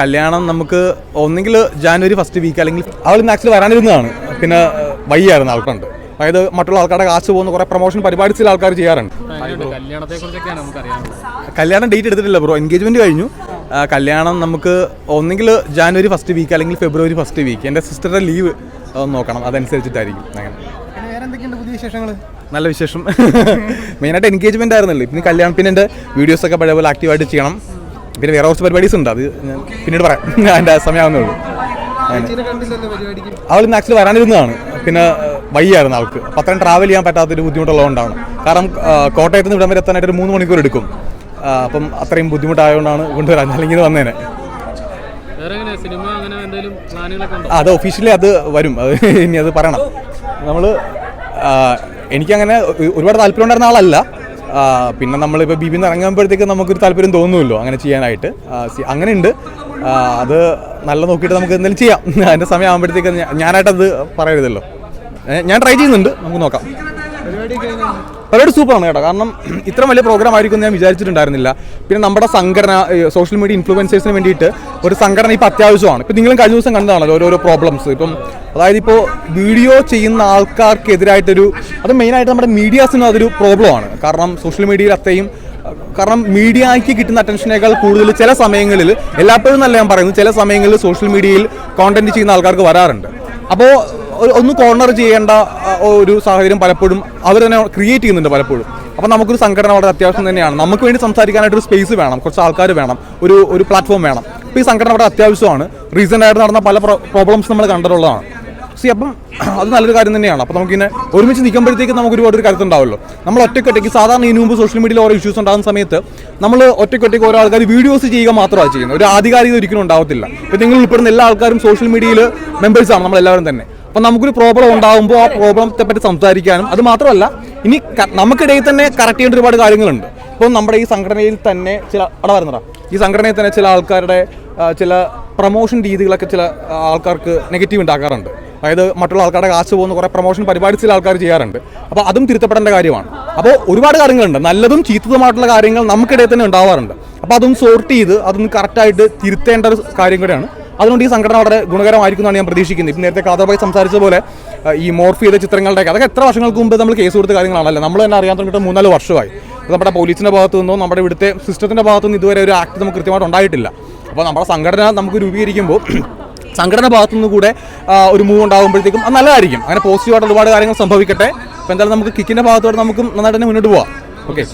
കല്യാണം നമുക്ക് ഒന്നെങ്കിൽ ജാനുവരി ഫസ്റ്റ് വീക്ക് അല്ലെങ്കിൽ അവൾ ഇന്ന് ആക്ച്വലി വരാനിരുന്നതാണ്. പിന്നെ വയ്യായിരുന്നു ആൾക്കുണ്ട് അതായത് മറ്റുള്ള ആൾക്കാരുടെ കാശ് പോകുന്ന കുറെ പ്രൊമോഷൻ പരിപാടി ചില ആൾക്കാർ ചെയ്യാറുണ്ട്. കല്യാണം ഡേറ്റ് എടുത്തിട്ടില്ല ബ്രോ എൻഗേജ്മെന്റ് കഴിഞ്ഞു. കല്യാണം നമുക്ക് ഒന്നെങ്കിൽ ജാനുവരി ഫസ്റ്റ് വീക്ക് അല്ലെങ്കിൽ ഫെബ്രുവരി ഫസ്റ്റ് വീക്ക് എന്റെ സിസ്റ്ററുടെ ലീവ് നോക്കണം. അതനുസരിച്ചിട്ടായിരിക്കും. അങ്ങനെ. പിന്നെ വേറെ എന്തൊക്കെയുണ്ട് പുതിയ വിശേഷങ്ങൾ നല്ല വിശേഷം. മെയിനായിട്ട് എൻഗേജ്മെന്റ് ആയിരുന്നല്ലോ. പിന്നെ കല്യാണം പിന്നെ എന്റെ വീഡിയോസൊക്കെ പഴയ പോലെ ആക്റ്റീവായിട്ട് ചെയ്യണം. പിന്നെ വേറെ കുറച്ച് പരിപാടീസ് ഉണ്ട്. അത് ഞാൻ പിന്നീട് പറയാം. എന്റെ സമയമാകുന്നുള്ളൂ അവൾ ഇന്ന് ആക്ച്വലി വരാനിരുന്നതാണ്. പിന്നെ വയ്യായിരുന്നു ആൾക്ക് അപ്പം അത്രയും ട്രാവൽ ചെയ്യാൻ പറ്റാത്തൊരു ബുദ്ധിമുട്ടുള്ളതുകൊണ്ടാണ്. കാരണം കോട്ടയത്ത് നിന്ന് ഇവിടം വരെ എത്താനായിട്ട് ഒരു മൂന്ന് മണിക്കൂർ എടുക്കും. അപ്പം അത്രയും ബുദ്ധിമുട്ടായതുകൊണ്ടാണ് കൊണ്ടുവരാൻ അല്ലെങ്കിൽ ഇത് വന്നേനെ. സിനിമ അങ്ങനെ എന്തെങ്കിലും പ്ലാനുകളൊക്കെ ഉണ്ടോ? അത് ഒഫീഷ്യലി അത് വരും. അത് ഇനി അത് പറയണം. നമ്മൾ എനിക്കങ്ങനെ ഒരുപാട് താല്പര്യം ഉണ്ടായിരുന്ന ആളല്ല. പിന്നെ നമ്മളിപ്പോൾ ബി ബിന്ന് ഇറങ്ങുമ്പോഴത്തേക്ക് നമുക്കൊരു താല്പര്യം തോന്നുമല്ലോ അങ്ങനെ ചെയ്യാനായിട്ട്. അങ്ങനെ ഉണ്ട് അത് നല്ല നോക്കിയിട്ട് നമുക്ക് എന്തെങ്കിലും ചെയ്യാം. അതിന്റെ സമയം ആകുമ്പോഴത്തേക്ക് ഞാനായിട്ടത് പറയരുതല്ലോ. ഞാൻ ട്രൈ ചെയ്യുന്നുണ്ട്. നമുക്ക് നോക്കാം? പരിപാടി സൂപ്പറാണ് കേട്ടോ. കാരണം ഇത്ര വലിയ പ്രോഗ്രാം ആയിരിക്കും ഞാൻ വിചാരിച്ചിട്ടുണ്ടായിരുന്നില്ല. പിന്നെ നമ്മുടെ സംഘടന സോഷ്യൽ മീഡിയ ഇൻഫ്ലുവൻസേഴ്സിന് വേണ്ടിയിട്ട് ഒരു സംഘടന ഇപ്പോൾ അത്യാവശ്യമാണ്. ഇപ്പം നിങ്ങളും കഴിഞ്ഞ ദിവസം കണ്ടതാണല്ലോ ഓരോരോ പ്രോബ്ലംസ് ഇപ്പം അതായത് ഇപ്പോൾ വീഡിയോ ചെയ്യുന്ന ആൾക്കാർക്കെതിരായിട്ടൊരു അത് മെയിനായിട്ട് നമ്മുടെ മീഡിയാസിനും അതൊരു പ്രോബ്ലമാണ് കാരണം സോഷ്യൽ മീഡിയയിൽ അത്രയും കാരണം മീഡിയയ്ക്ക് കിട്ടുന്ന അറ്റൻഷനേക്കാൾ കൂടുതൽ ചില സമയങ്ങളിൽ എല്ലാപ്പോഴും നല്ല ഞാൻ പറയുന്നത് ചില സമയങ്ങളിൽ സോഷ്യൽ മീഡിയയിൽ കോണ്ടന്റ് ചെയ്യുന്ന ആൾക്കാർക്ക് വരാറുണ്ട്. അപ്പോൾ ഒന്ന് കോർണർ ചെയ്യേണ്ട ഒരു സാഹചര്യം പലപ്പോഴും അവർ തന്നെ ക്രിയേറ്റ് ചെയ്യുന്നുണ്ട് പലപ്പോഴും. അപ്പോൾ നമുക്കൊരു സംഘടന വളരെ അത്യാവശ്യം തന്നെയാണ്. നമുക്ക് വേണ്ടി സംസാരിക്കാനായിട്ട് ഒരു സ്പേസ് വേണം കുറച്ച് ആൾക്കാർ വേണം ഒരു ഒരു പ്ലാറ്റ്ഫോം വേണം. അപ്പോൾ ഈ സംഘടന വളരെ അത്യാവശ്യമാണ്. റീസെന്റ് ആയിട്ട് നടന്ന പല പ്രോബ്ലംസ് നമ്മൾ കണ്ടിട്ടുള്ളതാണ് സി അപ്പം അത് നല്ലൊരു കാര്യം തന്നെയാണ്. അപ്പോൾ നമുക്കിങ്ങനെ ഒരുമിച്ച് നിൽക്കുമ്പോഴത്തേക്ക് നമുക്ക് ഒരുപാട് ഒരു കരുത്തുണ്ടാവുമല്ലോ നമ്മൾ ഒറ്റയ്ക്കൊറ്റയ്ക്ക് സാധാരണ ഇതിനു മുമ്പ് സോഷ്യൽ മീഡിയയിൽ ഓരോ ഇഷ്യൂസ് ഉണ്ടാകുന്ന സമയത്ത് നമ്മൾ ഒറ്റയ്ക്കൊറ്റയ്ക്ക് ഓരോ ആൾക്കാർ വീഡിയോസ് ചെയ്യുക മാത്രമാണ് ചെയ്യുന്നത്. ഒരു ആധികാരികത ഒരിക്കലും ഉണ്ടാവത്തില്ല. ഇപ്പം നിങ്ങൾ ഉൾപ്പെടുന്ന എല്ലാ ആൾക്കാരും സോഷ്യൽ മീഡിയയിൽ മെമ്പേഴ്സാണ് നമ്മളെല്ലാവരും തന്നെ. അപ്പം നമുക്കൊരു പ്രോബ്ലം ഉണ്ടാകുമ്പോൾ ആ പ്രോബ്ലത്തെ പറ്റി സംസാരിക്കാനും. അത് മാത്രമല്ല ഇനി നമുക്കിടയിൽ തന്നെ കറക്റ്റ് ചെയ്യേണ്ട ഒരുപാട് കാര്യങ്ങളുണ്ട്. ഇപ്പോൾ നമ്മുടെ ഈ സംഘടനയിൽ തന്നെ ചില അവിടെ വരുന്നതാ ഈ സംഘടനയിൽ തന്നെ ചില ആൾക്കാരുടെ ചില പ്രൊമോഷൻ രീതികളൊക്കെ ചില ആൾക്കാർക്ക് നെഗറ്റീവ് ഉണ്ടാക്കാറുണ്ട്. അതായത് മറ്റുള്ള ആൾക്കാരുടെ കാശ് പോകുന്ന കുറേ പ്രൊമോഷൻ പരിപാടി ചില ആൾക്കാർ ചെയ്യാറുണ്ട്. അപ്പോൾ അതും തിരുത്തപ്പെടേണ്ട കാര്യമാണ്. അപ്പോൾ ഒരുപാട് കാര്യങ്ങളുണ്ട്. നല്ലതും ചീത്തതുമായിട്ടുള്ള കാര്യങ്ങൾ നമുക്കിടയിൽ തന്നെ ഉണ്ടാവാറുണ്ട്. അപ്പോൾ അതും സോർട്ട് ചെയ്ത് അതൊന്ന് കറക്റ്റായിട്ട് തിരുത്തേണ്ട ഒരു കാര്യം കൂടെയാണ് അതുകൊണ്ട് ഈ സംഘടന വളരെ ഗുണകരമായിരിക്കുമെന്നാണ് ഞാൻ പ്രതീക്ഷിക്കുന്നത്. ഇപ്പം നേരത്തെ സംസാരിച്ച പോലെ ഈ മോർഫ് ചെയ്ത ചിത്രങ്ങളുടെയൊക്കെ അതൊക്കെ എത്ര വർഷങ്ങൾക്ക് മുമ്പ് നമ്മൾ കേസ് കൊടുത്ത കാര്യങ്ങളാണല്ലോ? നമ്മൾ തന്നെ അറിയാൻ തുടങ്ങിയിട്ട് മൂന്നാൽ വർഷമായി. നമ്മുടെ പോലീസിന്റെ ഭാഗത്തു നിന്നോ നമ്മുടെ ഇവിടുത്തെ സിസ്റ്റത്തിന്റെ ഭാഗത്തു നിന്ന് ഇതുവരെ ഒരു ആക്ട് നമുക്ക് കൃത്യമായിട്ട് ഉണ്ടായിട്ടില്ല. അപ്പോൾ നമ്മുടെ സംഘടന നമുക്ക് രൂപീകരിക്കുമ്പോൾ സംഘടന ഭാഗത്തു നിന്ന് കൂടെ ഒരു മൂവ് ഉണ്ടാകുമ്പോഴത്തേക്കും അത് നല്ലതായിരിക്കും. അങ്ങനെ പോസിറ്റീവായിട്ട് ഒരുപാട് കാര്യങ്ങൾ സംഭവിക്കട്ടെ. അപ്പോൾ എന്തായാലും നമുക്ക് കിക്കിന്റെ ഭാഗത്തോടെ നമുക്കും നന്നായിട്ട് തന്നെ മുന്നോട്ട് പോവാം. ഓക്കെ